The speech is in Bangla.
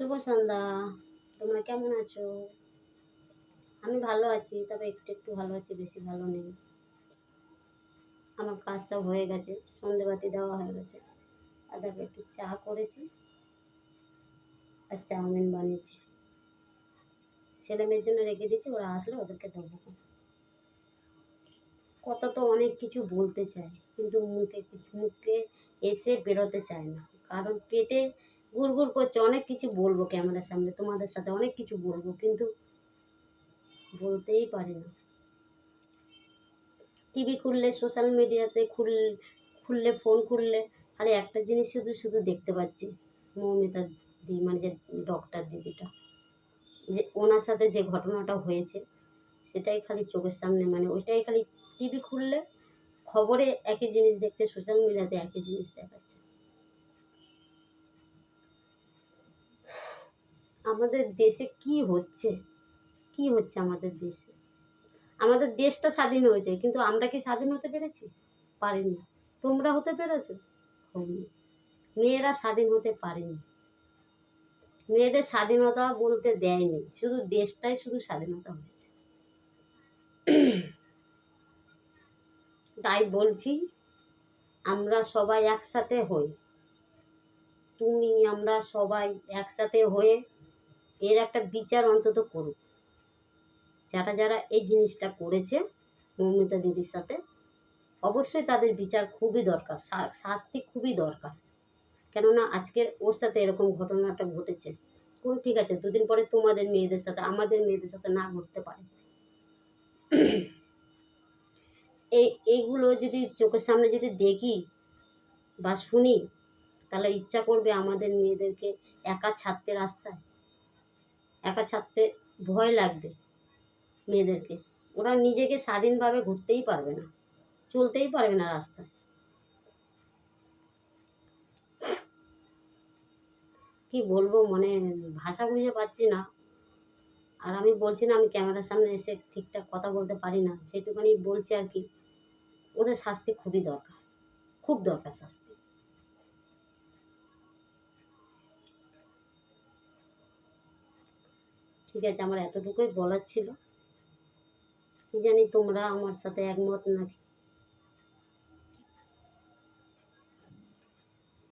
শুভ সন্ধ্যা। তোমরা কেমন আছো? আমি ভালো আছি, তবে একটু একটু ভালো আছি, বেশি ভালো নেই। আমার কাজ সব হয়ে গেছে, সন্ধেবাতি দেওয়া হয়ে গেছে। আর দেখো, একটু চা করেছি আর চাউমিন বানিয়েছি। ছেলে মেয়ের জন্য রেখে দিয়েছি, ওরা আসলে ওদেরকে দেবো। কথা তো অনেক কিছু বলতে চায়, কিন্তু মুখে মুখে এসে বেরোতে চায় না। কারণ পেটে গুড়গুড় করছে, অনেক কিছু বলব ক্যামেরার সামনে, তোমাদের সাথে অনেক কিছু বলব, কিন্তু বলতেই পারি না। টিভি খুললে সোশ্যাল মিডিয়াতে খুল, খুললে ফোন খুললে খালি একটা জিনিস শুধু শুধু দেখতে পাচ্ছি, মৌমিতা দি মানে যে ডক্টর দিদিটা, যে ওনার সাথে যে ঘটনাটা হয়েছে, সেটাই খালি চোখের সামনে মানে ওইটাই খালি টিভি খুললে, খবরে একই জিনিস দেখতে সোশ্যাল মিডিয়াতে একই জিনিস দেখাচ্ছে। আমাদের দেশে কি হচ্ছে? কি হচ্ছে আমাদের দেশে? আমাদের দেশটা স্বাধীন হয়েছে কিন্তু আমরা কি স্বাধীন হতে পেরেছি? পারিনি। তোমরা হতে পেরেছ? হয়নি। মেয়েরা স্বাধীন হতে পারেনি। মেয়েদের স্বাধীনতা বলতে দেয়নি, শুধু দেশটাই শুধু স্বাধীনতা হয়েছে। তাই বলছি, আমরা সবাই একসাথে হই। তুমি, আমরা সবাই একসাথে হয়ে এর একটা বিচার অন্তত করুক। যারা যারা এই জিনিসটা করেছে মৌমিতা দিদির সাথে, অবশ্যই তাদের বিচার খুবই দরকার শাস্তি খুবই দরকার। কেননা আজকের ওর সাথে এরকম ঘটনাটা ঘটেছে। কোন, ঠিক আছে, দুদিন পরে তোমাদের মেয়েদের সাথে, আমাদের মেয়েদের সাথে না ঘটতে পারে। এই, এইগুলো যদি চোখের সামনে যদি দেখি বা শুনি, তাহলে ইচ্ছা করবে আমাদের মেয়েদেরকে একা ছাড়তে রাস্তায়। একা ছাড়তে ভয় লাগবে মেয়েদেরকে। ওরা নিজেকে স্বাধীনভাবে ঘুরতেই পারবে না, চলতেই পারবে না রাস্তায়। কি বলব মানে ভাষা বুঝে পাচ্ছি না। আর আমি বলছি না, আমি ক্যামেরার সামনে এসে ঠিকঠাক কথা বলতে পারি না, সেটুখানি বলছি আর কি। ওদের শাস্তি খুবই দরকার, খুব দরকার শাস্তি। ঠিক আছে আমার এতটুকুই বলার ছিল। কি জানি তোমরা আমার সাথে একমত নাকি?